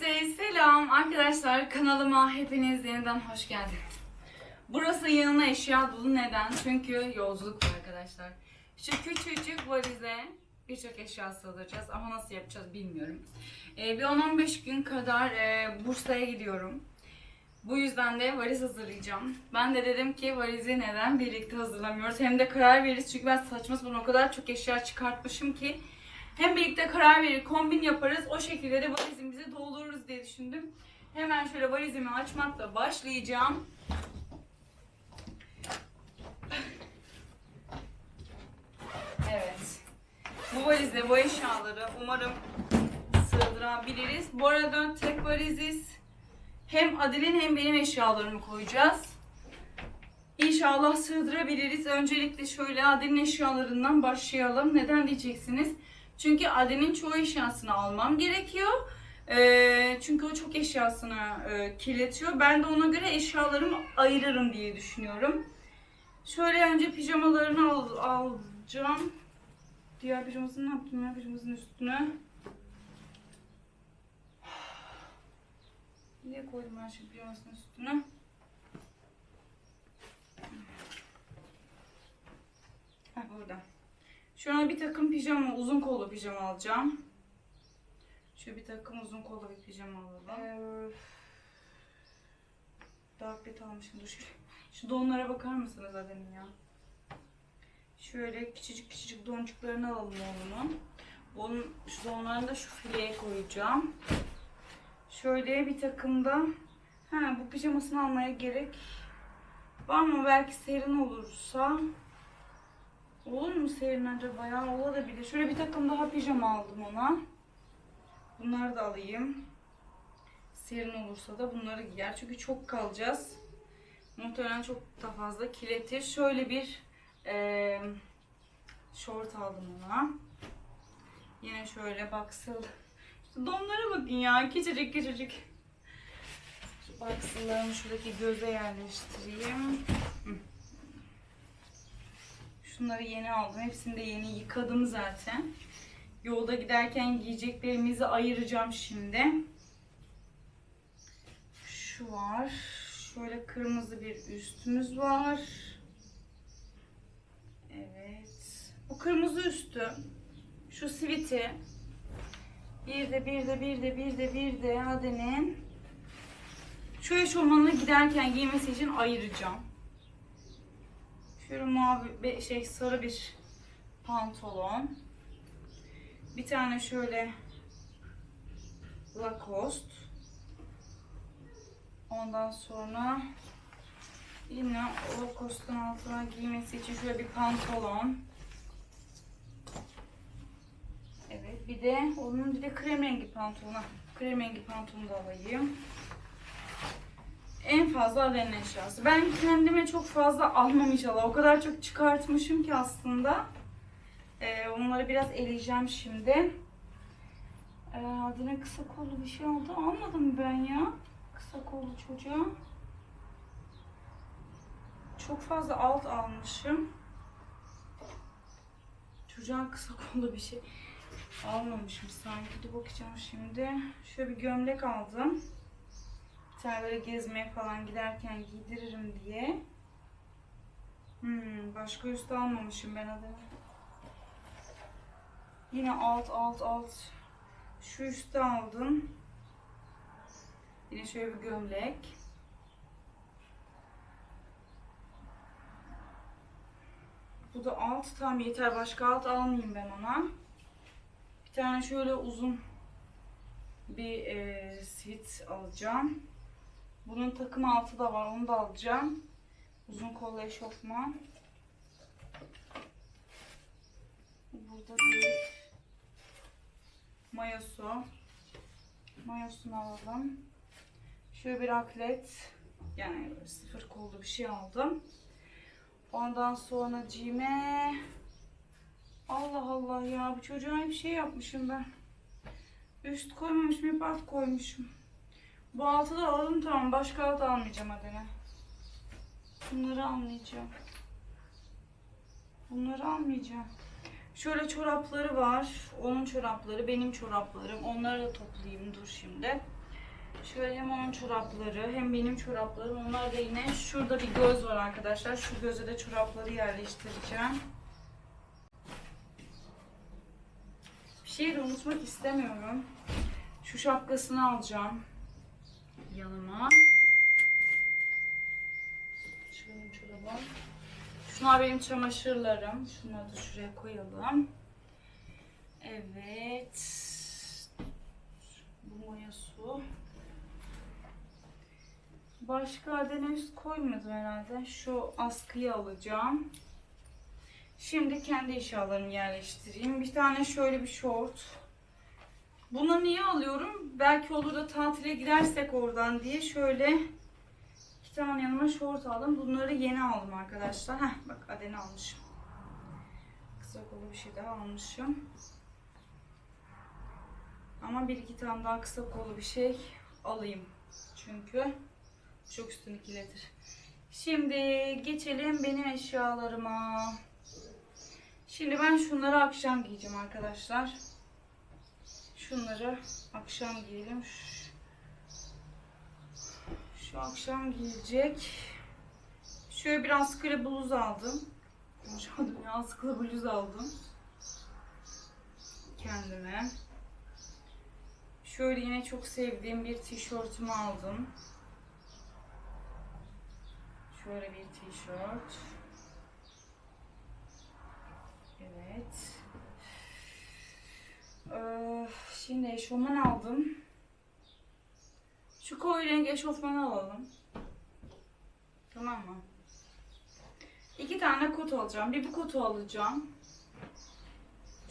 Herkese selam arkadaşlar kanalıma hepiniz yeniden hoş geldiniz. Burası yanına eşya dolu neden? Çünkü yolculuk var arkadaşlar. Şu küçücük valize birçok eşya sığdıracağız ama nasıl yapacağız bilmiyorum. Ee, bir 10-15 gün kadar e, Bursa'ya gidiyorum. Bu yüzden de valiz hazırlayacağım. Ben de dedim ki valizi neden birlikte hazırlamıyoruz? Hem de karar veririz çünkü ben saçma sapan o kadar çok eşya çıkartmışım ki hem birlikte karar verir, kombin yaparız. O şekilde de valizimizi doldururuz diye düşündüm. Hemen şöyle valizimi açmakla başlayacağım. Evet. Bu valizde bu eşyaları umarım sığdırabiliriz. Bu arada tek valiziz. Hem Adil'in hem benim eşyalarımı koyacağız. İnşallah sığdırabiliriz. Öncelikle şöyle Adil'in eşyalarından başlayalım. Neden diyeceksiniz? Çünkü Adem'in çoğu eşyasını almam gerekiyor. Ee, çünkü o çok eşyasını e, kirletiyor. Ben de ona göre eşyalarımı ayırırım diye düşünüyorum. Şöyle önce pijamalarını al, alacağım. Diğer pijamasını ne yaptım ya pijamasının üstüne? Niye koydum ben şimdi pijamasının üstüne? Ha burada. Şu an bir takım pijama, uzun kollu pijama alacağım. Şu bir takım uzun kollu bir pijama alalım. Ee, dark bit almışım. Dur şu, şu donlara bakar mısınız adamın ya? Şöyle küçücük küçücük doncuklarını alalım oğlumun. Bunun şu donlarını da şu fileye koyacağım. Şöyle bir takım da ha bu pijamasını almaya gerek var mı? Belki serin olursa Olur mu serin acaba ya? Olabilir. Şöyle bir takım daha pijama aldım ona. Bunları da alayım. Serin olursa da bunları giyer. Çünkü çok kalacağız. Muhtemelen çok da fazla kirletir. Şöyle bir eee şort aldım ona. Yine şöyle baksıl. İşte donlara bakın ya. Küçücük küçücük. Şu baksıllarımı şuradaki göze yerleştireyim. Hı. Şunları yeni aldım. Hepsini de yeni yıkadım zaten. Yolda giderken giyeceklerimizi ayıracağım şimdi. Şu var. Şöyle kırmızı bir üstümüz var. Evet. Bu kırmızı üstü. Şu siviti. Bir de bir de bir de bir de bir de Aden'in. Şu eşofmanını giderken giymesi için ayıracağım. Şöyle mavi şey sarı bir pantolon. Bir tane şöyle Lacoste. Ondan sonra yine Lacoste'un altına giymesi için şöyle bir pantolon. Evet bir de onun bir de krem rengi pantolonu. Krem rengi pantolonu da alayım. En fazla Aden'in eşyası. Ben kendime çok fazla almam inşallah. O kadar çok çıkartmışım ki aslında. Ee, onları biraz eleyeceğim şimdi. Ee, Aden'e kısa kollu bir şey aldı. Almadım ben ya. Kısa kollu çocuğa. Çok fazla alt almışım. Çocuğa kısa kollu bir şey almamışım sanki. Dur bakacağım şimdi. Şöyle bir gömlek aldım. Tane böyle gezmeye falan giderken giydiririm diye. Hmm, başka üstü almamışım ben adını. Yine alt alt alt. Şu üstü aldım. Yine şöyle bir gömlek. Bu da alt. Tam yeter. Başka alt almayayım ben ona. Bir tane şöyle uzun bir e, sweat alacağım. Bunun takım altı da var. Onu da alacağım. Uzun kollu eşofman. Burada bir mayosu. Mayosunu alalım. Şöyle bir aklet. Yani sıfır kollu bir şey aldım. Ondan sonra cime. Allah Allah ya bu çocuğa bir şey yapmışım ben. Üst koymamışım hep alt koymuşum. Bu altı da alalım tamam. Başka alt almayacağım Adene. Bunları almayacağım. Bunları almayacağım. Şöyle çorapları var. Onun çorapları, benim çoraplarım. Onları da toplayayım dur şimdi. Şöyle hem onun çorapları hem benim çoraplarım. Onlar da yine şurada bir göz var arkadaşlar. Şu göze de çorapları yerleştireceğim. Bir şey de unutmak istemiyorum. Şu şapkasını alacağım yanıma. Şunun çorabı. Şunlar benim çamaşırlarım. Şunları da şuraya koyalım. Evet. Bu maya su. Başka adenüs koymadım herhalde. Şu askıyı alacağım. Şimdi kendi eşyalarımı yerleştireyim. Bir tane şöyle bir şort. Bunu niye alıyorum? Belki olur da tatile gidersek oradan diye şöyle iki tane yanıma şort aldım. Bunları yeni aldım arkadaşlar. Heh bak adeni almışım. Kısa kolu bir şey daha almışım. Ama bir iki tane daha kısa kolu bir şey alayım. Çünkü çok üstün ikiledir. Şimdi geçelim benim eşyalarıma. Şimdi ben şunları akşam giyeceğim arkadaşlar. Şunları akşam giyelim. Şu, akşam giyecek. Şöyle bir askılı bluz aldım. Konuşamadım ya askılı bluz aldım. Kendime. Şöyle yine çok sevdiğim bir tişörtümü aldım. Şöyle bir tişört. Evet. Ee, şimdi eşofman aldım. Şu koyu renk eşofmanı alalım. Tamam mı? İki tane kot alacağım. Bir bu kotu alacağım.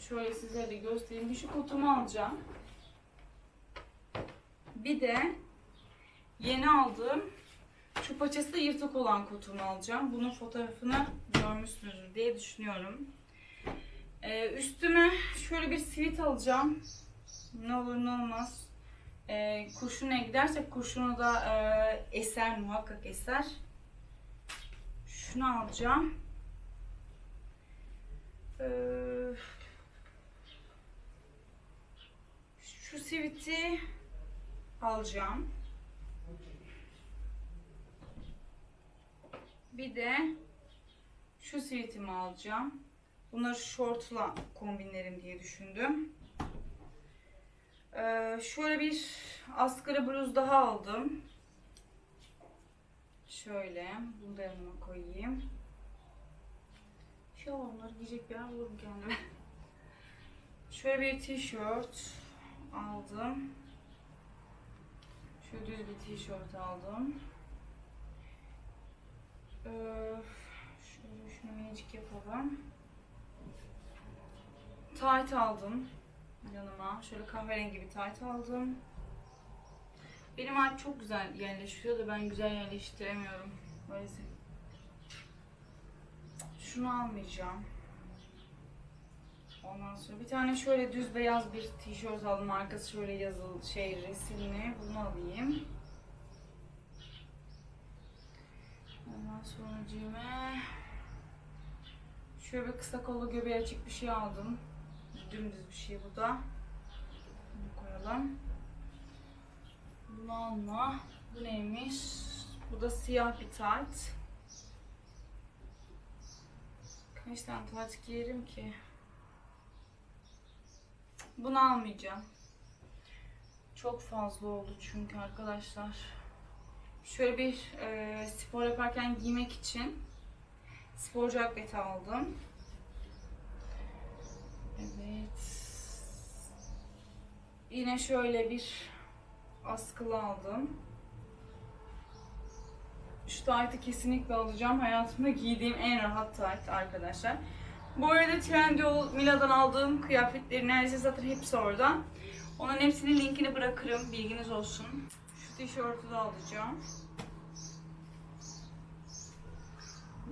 Şöyle size de göstereyim. Bir şu kotumu alacağım. Bir de yeni aldığım şu paçası da yırtık olan kotumu alacağım. Bunun fotoğrafını görmüşsünüzdür diye düşünüyorum. Ee, üstüme şöyle bir sivit alacağım. Ne olur ne olmaz. Ee, kurşuna gidersek kurşunu da e, eser muhakkak eser. Şunu alacağım. Ee, şu siviti alacağım. Bir de şu sivitimi alacağım. Bunları şortla kombinlerim diye düşündüm. Ee, şöyle bir askılı bluz daha aldım. Şöyle. Bunu da yanıma koyayım. İnşallah onları giyecek bir yer bulurum kendime. Şöyle bir tişört aldım. Şöyle düz bir tişört aldım. Ee, şöyle şunu minicik yapalım. Tight aldım yanıma. Şöyle kahverengi bir tight aldım. Benim alp çok güzel yerleşiyor da ben güzel yerleştiremiyorum. Maalesef. Şunu almayacağım. Ondan sonra bir tane şöyle düz beyaz bir tişört aldım. Arkası şöyle yazılı şey resimli. Bunu alayım. Ondan sonra cime şöyle bir kısa kollu göbeği açık bir şey aldım. Dümdüz bir şey bu da. Bunu koyalım. Bunu alma. Bu neymiş? Bu da siyah bir tight. Kaç tane tight giyerim ki? Bunu almayacağım. Çok fazla oldu çünkü arkadaşlar. Şöyle bir e, spor yaparken giymek için sporcu atleti aldım. Evet. Yine şöyle bir askılı aldım. Şu taytı kesinlikle alacağım. Hayatımda giydiğim en rahat tayt arkadaşlar. Bu arada Trendyol Mila'dan aldığım kıyafetlerin neredeyse zaten hepsi orada. Onun hepsinin linkini bırakırım. Bilginiz olsun. Şu tişörtü de alacağım.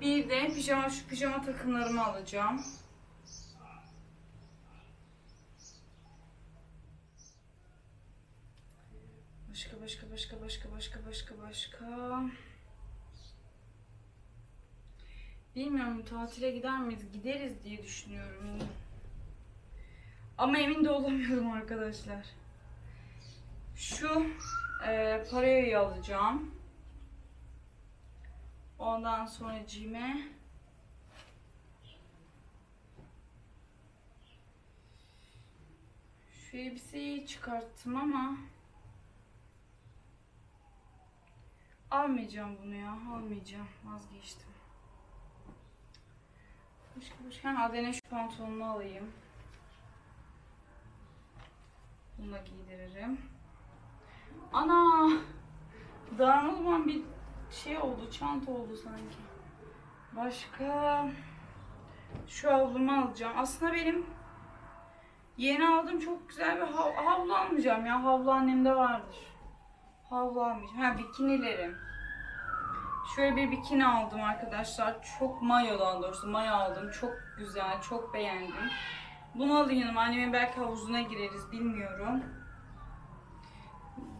Bir de pijama şu pijama takımlarımı alacağım. Başka başka başka başka başka başka başka. Bilmiyorum tatile gider miyiz? Gideriz diye düşünüyorum. Ama emin de olamıyorum arkadaşlar. Şu Ee, parayı alacağım. Ondan sonra cime. Şu elbiseyi çıkarttım ama almayacağım bunu ya. Almayacağım. Vazgeçtim. Başka başka. Ha, Adene şu pantolonunu alayım. Bunu giydiririm. Ana! Darmaduman bir şey oldu, çanta oldu sanki. Başka şu havlumu alacağım. Aslında benim yeni aldığım çok güzel bir hav- havlu almayacağım ya. Havlu annemde vardır. Havlu almayacağım. Ha bikinilerim. Şöyle bir bikini aldım arkadaşlar. Çok mayo daha doğrusu. Mayo aldım. Çok güzel. Çok beğendim. Bunu alayım yanıma. Annemin belki havuzuna gireriz. Bilmiyorum.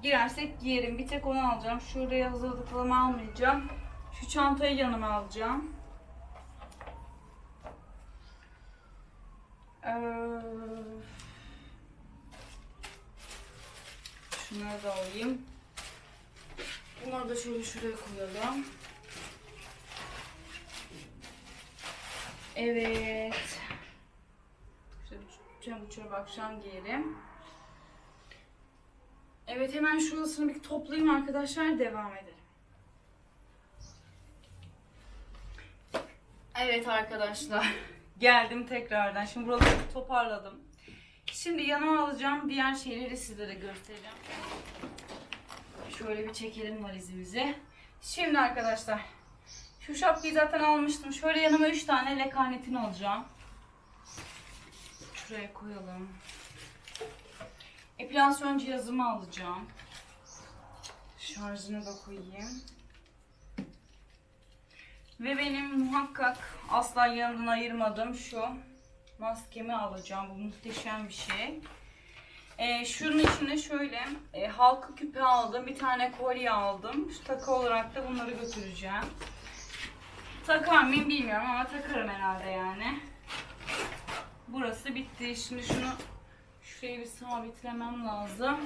Girersek giyerim. Bir tek onu alacağım. Şuraya hazırlıklarımı almayacağım. Şu çantayı yanıma alacağım. Ee, şunları da alayım. Bunları da şöyle şuraya koyalım. Evet. Şöyle cam uçurum akşam giyerim. Evet hemen şurasını bir toplayayım arkadaşlar devam edelim. Evet arkadaşlar geldim tekrardan. Şimdi buraları toparladım. Şimdi yanıma alacağım diğer şeyleri sizlere göstereceğim. Şöyle bir çekelim valizimizi. Şimdi arkadaşlar şu şapkayı zaten almıştım. Şöyle yanıma 3 tane lekanetin alacağım. Şuraya koyalım. Epilasyon cihazımı alacağım. Şarjını da koyayım. Ve benim muhakkak asla yanımdan ayırmadığım şu maskemi alacağım. Bu muhteşem bir şey. Ee, şunun içine şöyle e, halka küpe aldım. Bir tane kolye aldım. Şu takı olarak da bunları götüreceğim. Takar mıyım bilmiyorum ama takarım herhalde yani. Burası bitti. Şimdi şunu şurayı bir sabitlemem lazım.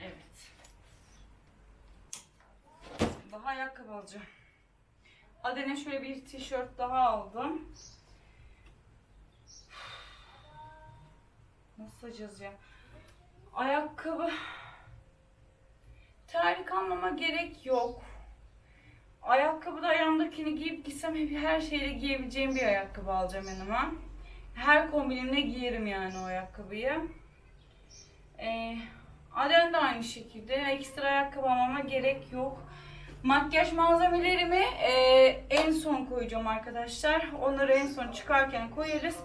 Evet. Daha ayakkabı alacağım. Adene şöyle bir tişört daha aldım. Nasıl açacağız ya? Ayakkabı. Terlik almama gerek yok. Ayakkabı da ayağımdakini giyip gitsem hep her şeyle giyebileceğim bir ayakkabı alacağım yanıma. Her kombinimle giyerim yani o ayakkabıyı. Ee, Aden de aynı şekilde. Ekstra ayakkabı almama gerek yok. Makyaj malzemelerimi e, en son koyacağım arkadaşlar. Onları en son çıkarken koyarız.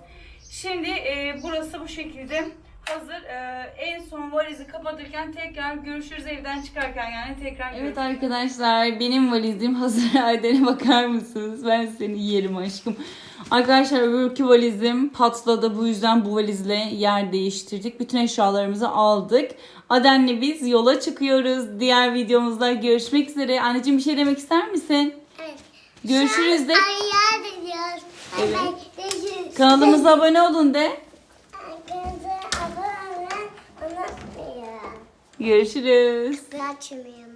Şimdi e, burası bu şekilde hazır. E, en son valizi kapatırken tekrar görüşürüz evden çıkarken yani tekrar Evet görüşürüz. arkadaşlar benim valizim hazır. Ayden'e bakar mısınız? Ben seni yerim aşkım. Arkadaşlar öbürkü valizim patladı. Bu yüzden bu valizle yer değiştirdik. Bütün eşyalarımızı aldık. Aden'le biz yola çıkıyoruz. Diğer videomuzda görüşmek üzere. Anneciğim bir şey demek ister misin? Evet. Görüşürüz de. Ayar ediyoruz. Evet. Görüşürüz. Kanalımıza abone olun de. Kanalımıza abone olmayı unutmayın. Görüşürüz. Kaçmayın.